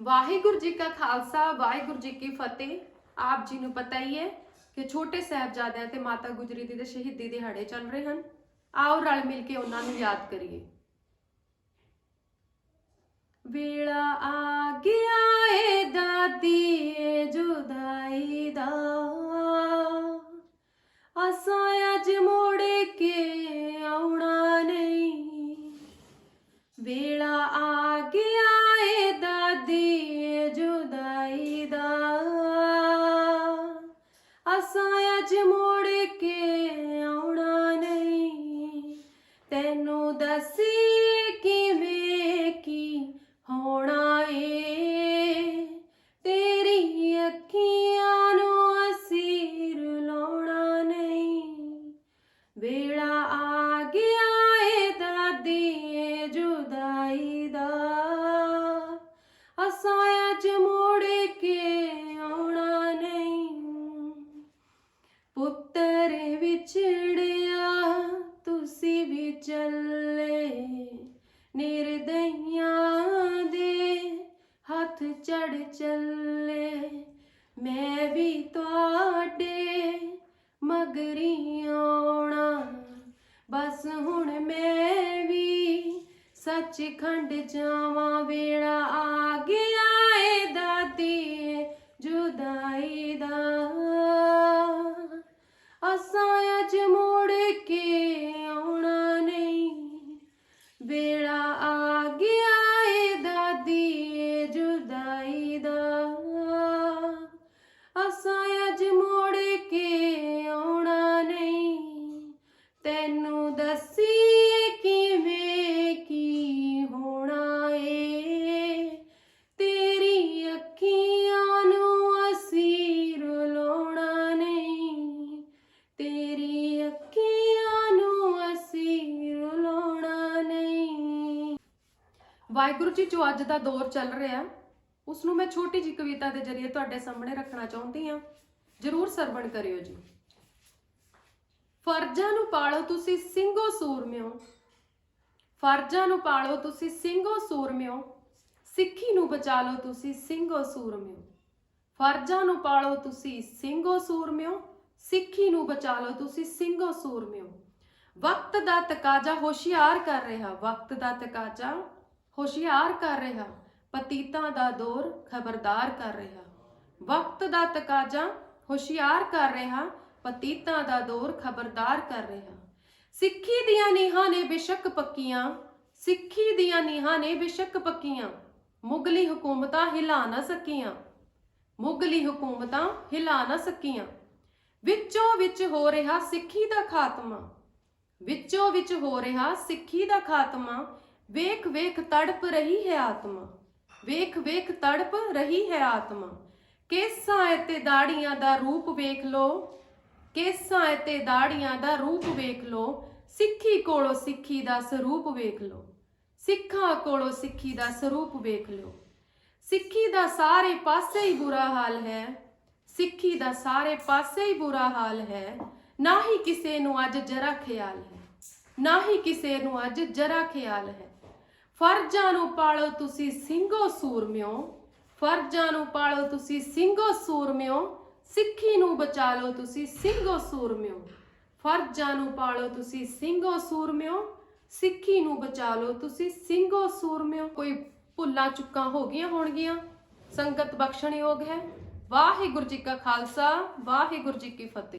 ਵਾਹਿਗੁਰੂ ਜੀ ਕਾ ਖਾਲਸਾ, ਵਾਹਿਗੁਰੂ ਜੀ ਕੀ ਫਤਿਹ। ਆਪ ਜੀ ਨੂੰ ਪਤਾ ਹੀ ਹੈ ਕਿ ਛੋਟੇ ਸਾਹਿਬਜ਼ਾਦਿਆਂ ਤੇ ਮਾਤਾ ਗੁਜਰੀ ਦੀ ਦੇ ਸ਼ਹੀਦੀ ਦਿਹਾੜੇ ਚੱਲ ਰਹੇ ਹਨ। ਆਓ ਰਲ ਮਿਲ ਕੇ ਉਹਨਾਂ ਨੂੰ ਯਾਦ ਕਰੀਏ। ਵੇਲਾ ਆ ਗਿਆ ਏ ਦਾਦੀ ਏ ਜੁਦਾਈ ਅਸਾਂ ਅੱਜ ਮੋੜ ਕੇ ਆਉਣਾ ਨਹੀਂ। ਤੈਨੂੰ ਦੱਸੀ ਕਿਵੇਂ ਕੀ ਹੋਣਾ ਏ। ਤੇਰੀ ਅੱਖੀਆਂ ਨੂੰ ਅਸੀਂ ਰੁਲਾਉਣਾ ਨਹੀਂ। ਵੇਲਾ ਆ ਗਿਆ ਏ ਦਾਦੀ ਜੁਦਾਈ ਦਾ। ਵਿਛੜਿਆ, ਤੁਸੀਂ ਵੀ ਚੱਲੇ ਨਿਰਦਈਆਂ ਦੇ ਹੱਥ ਚੜ ਚੱਲੇ। ਮੈਂ ਵੀ ਤੁਹਾਡੇ ਮਗਰੀ ਆਉਣਾ, ਬਸ ਹੁਣ ਮੈਂ ਵੀ ਸੱਚਖੰਡ ਜਾਵਾਂ ਵੇੜਾ ਅੱਜ ਮੋੜ ਕੇ ਆਉਣਾ ਨਹੀਂ। ਬੇੜਾ ਵਾਹਿਗੁਰੂ ਜੀ, ਜੋ ਅੱਜ ਦਾ ਦੌਰ ਚੱਲ ਰਿਹਾ ਉਸ ਨੂੰ ਮੈਂ ਛੋਟੀ ਜਿਹੀ ਕਵਿਤਾ ਦੇ ਜ਼ਰੀਏ ਤੁਹਾਡੇ ਸਾਹਮਣੇ ਰੱਖਣਾ ਚਾਹੁੰਦੀ ਹਾਂ। ਜਰੂਰ ਸਰਵਣ ਕਰਿਓ ਜੀ। ਫਰਜ਼ਾਂ ਨੂੰ ਪਾਲੋ ਤੁਸੀਂ ਸਿੰਘੋ ਸੂਰਮਿਓ। ਫਰਜ਼ਾਂ ਨੂੰ ਪਾਲੋ ਤੁਸੀਂ ਸਿੰਘੋ ਸੂਰਮਿਓ। ਸਿੱਖੀ ਨੂੰ ਬਚਾ ਲਓ ਤੁਸੀਂ ਸਿੰਘੋ ਸੂਰਮਿਓ। ਫਰਜ਼ਾਂ ਨੂੰ ਪਾਲੋ ਤੁਸੀਂ ਸਿੰਘੋ ਸੂਰਮਿਓ। ਸਿੱਖੀ ਨੂੰ ਬਚਾ ਲਓ ਤੁਸੀਂ ਸਿੰਘੋ ਸੂਰਮਿਓ। ਵਕਤ ਦਾ ਤਕਾਜ਼ਾ, ਹੋਸ਼ਿਆਰ ਕਰ ਰਿਹਾ, ਵਕਤ ਦਾ ਤਕਾਜ਼ਾ। ਹੋਸ਼ਿਆਰ ਕਰ ਰਿਹਾ, ਪਤੀਤਾਂ ਦਾ ਦੌਰ ਖਬਰਦਾਰ ਕਰ ਰਿਹਾ। ਵਕਤ ਦਾ ਤਕਾਜ਼ਾ ਹੋਸ਼ਿਆਰ ਕਰ ਰਿਹਾ, ਪਤੀਤਾਂ ਦਾ ਦੌਰ ਖਬਰਦਾਰ ਕਰ ਰਿਹਾ। ਸਿੱਖੀ ਦੀਆਂ ਨੀਹਾਂ ਨੇ ਬੇਸ਼ੱਕ ਪੱਕੀਆਂ, ਸਿੱਖੀ ਦੀਆਂ ਨੀਹਾਂ ਨੇ ਬੇਸ਼ੱਕ ਪੱਕੀਆਂ। ਮੁਗਲੀ ਹਕੂਮਤਾਂ ਹਿਲਾ ਨਾ ਸਕੀਆਂ। ਮੁਗਲੀ ਹਕੂਮਤਾਂ ਹਿਲਾ ਨਾ ਸਕੀਆਂ। ਵਿੱਚੋਂ ਵਿੱਚ ਹੋ ਰਿਹਾ ਸਿੱਖੀ ਦਾ ਖਾਤਮਾ। ਵਿੱਚੋਂ ਵਿੱਚ ਹੋ ਰਿਹਾ ਸਿੱਖੀ ਦਾ ਖਾਤਮਾ। ਵੇਖ ਵੇਖ ਤੜਪ ਰਹੀ ਹੈ ਆਤਮਾ। ਵੇਖ ਵੇਖ ਤੜਪ ਰਹੀ ਹੈ ਆਤਮਾ। ਕੇਸਾਂ ਤੇ ਦਾੜੀਆਂ ਦਾ ਰੂਪ ਵੇਖ ਲੋ। ਕੇਸਾਂ ਤੇ ਦਾੜੀਆਂ ਦਾ ਰੂਪ ਵੇਖ ਲੋ। ਸਿੱਖੀ ਕੋਲੋਂ ਸਿੱਖੀ ਦਾ ਸਰੂਪ ਵੇਖ ਲੋ। ਸਿੱਖਾਂ ਕੋਲੋਂ ਸਿੱਖੀ ਦਾ ਸਰੂਪ ਵੇਖ ਲੋ। ਸਿੱਖੀ ਦਾ ਸਾਰੇ ਪਾਸੇ ਹੀ ਬੁਰਾ ਹਾਲ ਹੈ। ਸਿੱਖੀ ਦਾ ਸਾਰੇ ਪਾਸੇ ਹੀ ਬੁਰਾ ਹਾਲ ਹੈ। ਨਾ ਹੀ ਕਿਸੇ ਨੂੰ ਅੱਜ ਜਰਾ ਖਿਆਲ ਹੈ। ਨਾ ਹੀ ਕਿਸੇ ਨੂੰ ਅੱਜ ਜਰਾ ਖਿਆਲ ਹੈ। ਫਰਜ਼ਾਂ ਨੂੰ ਪਾਲੋ ਤੁਸੀਂ ਸਿੰਘੋ ਸੂਰਮਿਓ, ਫਰਜ਼ਾਂ ਨੂੰ ਪਾਲੋ ਤੁਸੀਂ ਸਿੰਘੋ ਸੂਰਮਿਓ, ਸਿੱਖੀ ਨੂੰ ਬਚਾ ਲਓ ਤੁਸੀਂ ਸਿੰਘੋ ਸੂਰਮਿਓ, ਫਰਜ਼ਾਂ ਨੂੰ ਪਾਲੋ ਤੁਸੀਂ ਸਿੰਘੋ ਸੂਰਮਿਓ, ਸਿੱਖੀ ਨੂੰ ਬਚਾ ਲਓ ਤੁਸੀਂ ਸਿੰਘੋ ਸੂਰਮਿਓ। ਕੋਈ ਭੁੱਲਾਂ ਚੁੱਕਾਂ ਹੋ ਗਈਆਂ ਹੋਣਗੀਆਂ? ਸੰਗਤ ਬਖਸ਼ਣਯੋਗ ਹੈ। ਵਾਹਿਗੁਰੂ ਜੀ ਕਾ ਖਾਲਸਾ, ਵਾਹਿਗੁਰੂ ਜੀ ਕੀ ਫਤਿਹ।